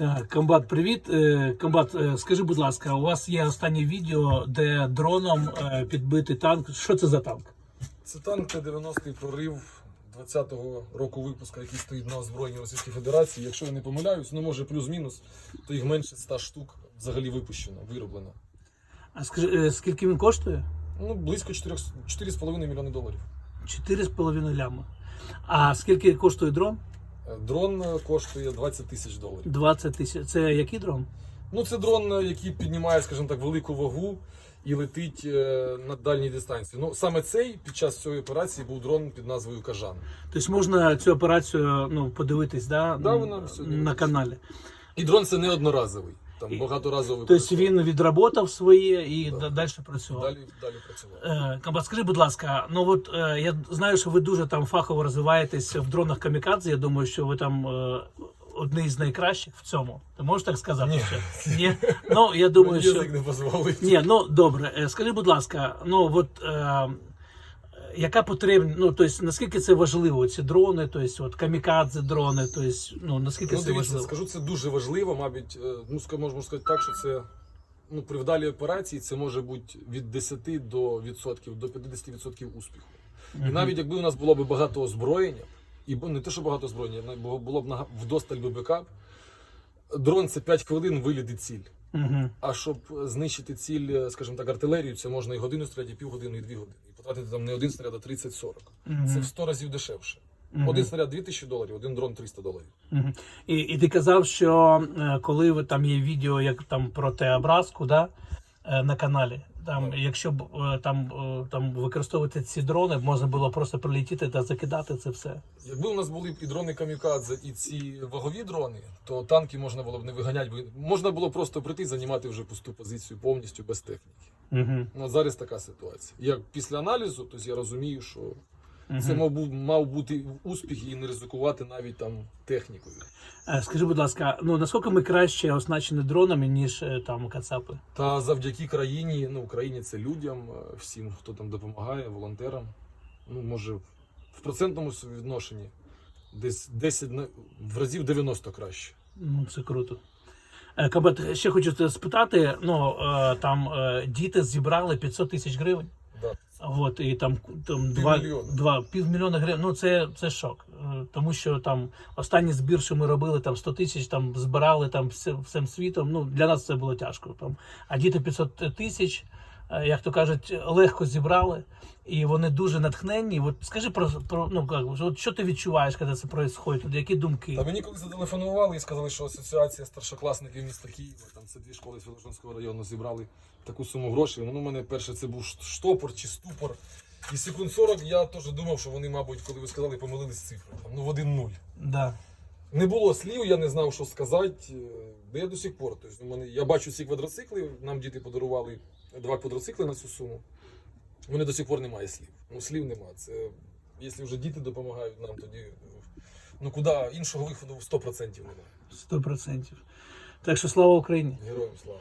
Так, комбат, привіт. Е, Комбат, е, скажи, будь ласка, у вас є останнє відео, де дроном е, підбитий танк. Що це за танк? Це танк Т-90 прорив 20-го року випуску, який стоїть на озброєнні Російської Федерації. Якщо я не помиляюсь, ну може плюс-мінус, то їх менше 100 штук взагалі випущено, вироблено. А скажи, скільки він коштує? Ну, близько 4 4,5 мільйони доларів. 4,5 ляма. А скільки коштує дрон? Е, Дрон е, коштує 20 тисяч доларів. 20 тисяч. Це який дрон? Ну, це дрон, е, який піднімає, скажімо так, велику вагу і летить на дальній дистанції. Ну, саме цей під час цієї операції був дрон під назвою Кажан. Тобто можна цю операцію ну, подивитись да, Да, вона на каналі. І дрон це не одноразовий, там багаторазовий. Тобто він відработав своє і Да. далі працював. далі, далі працював. Е, скажи, будь ласка, ну от е, я знаю, що ви дуже там фахово розвиваєтесь в дронах камікадзе. Я думаю, що ви там е, одні з найкращих в цьому. Ти можеш так сказати? Ні. Ще? Ні. Ну я думаю, Мені що не дозволить. ні, ну добре. Скажи, будь ласка, ну от яка потрібна, ну тобто, наскільки це важливо? Ці дрони, тобто, от камікадзе дрони, тобто, ну наскільки Ну, це дивіться, важливо? скажу, це дуже важливо, мабуть, е, ну, можна сказати так, що це ну, при вдалій операції це може бути від 10 до відсотків, до 50% успіху. І навіть якби у нас було б багато озброєння, і не те, що багато озброєння, на- було- б вдосталь ББК, дрон це 5 хвилин виліти ціль. Угу. А щоб знищити ціль, е, скажімо так, артилерію, це можна і годину стріляти, і півгодини, і дві години. Потратити там не один снаряд, а 30-40. Це в 100 разів дешевше. Один снаряд 2000 доларів, один дрон 300 доларів. Мгм. І, і ти казав, що е, коли ви там є відео, як там про Т-образку, да, е, на каналі. Там, Так. якщо б е, там, там використовувати ці дрони, можна було просто прилетіти та закидати це все. Якби у нас були б і дрони камікадзе, і ці вагові дрони, то танки можна було б не виганяти, можна було просто прийти і займати вже пусту позицію повністю без техніки. Угу. Ну, зараз така ситуація. Як після аналізу, то я розумію, що це мав, мав бути успіх і не ризикувати навіть там технікою. Е, Скажи, будь ласка, ну наскільки ми краще оснащені дронами, ніж е, там кацапи? Та завдяки країні, ну Україні це людям, е, всім, хто там допомагає, волонтерам. Ну, може, в процентному відношенні десь 10 на- в разів 90 краще. Ну, це круто. Е, Кабат, ще хочу спитати: ну е, там е, діти зібрали 500 тисяч гривень. Да. От, і там, там два, Півмільйона. два півмільйона гривень. Ну це, це шок. Тому що там останній збір, що ми робили, там 100 тисяч, там збирали там всім світом. Ну для нас це було тяжко. Там а діти 500 тисяч, як то кажуть, легко зібрали, і вони дуже натхненні. От скажи про, про ну як, от що ти відчуваєш, коли це відбувається? Які думки? Та мені коли зателефонували і сказали, що асоціація старшокласників міста Києва, там це дві школи Святошинського району зібрали таку суму грошей. Ну, у мене перше це був штопор чи ступор. І секунд 40 я теж думав, що вони, мабуть, коли ви сказали, помилились з цифрою. Ну, в один нуль. Да. Не було слів, я не знав, що сказати. Е, Да я до сих пор. Тобто, мене, я бачу ці квадроцикли, нам діти подарували два квадроцикли на цю суму. У мене до сих пор немає слів. Ну, слів нема. Це, якщо вже діти допомагають нам, тоді ну куди іншого виходу 100% немає. Сто процентів. Так що слава Україні. Героям слава.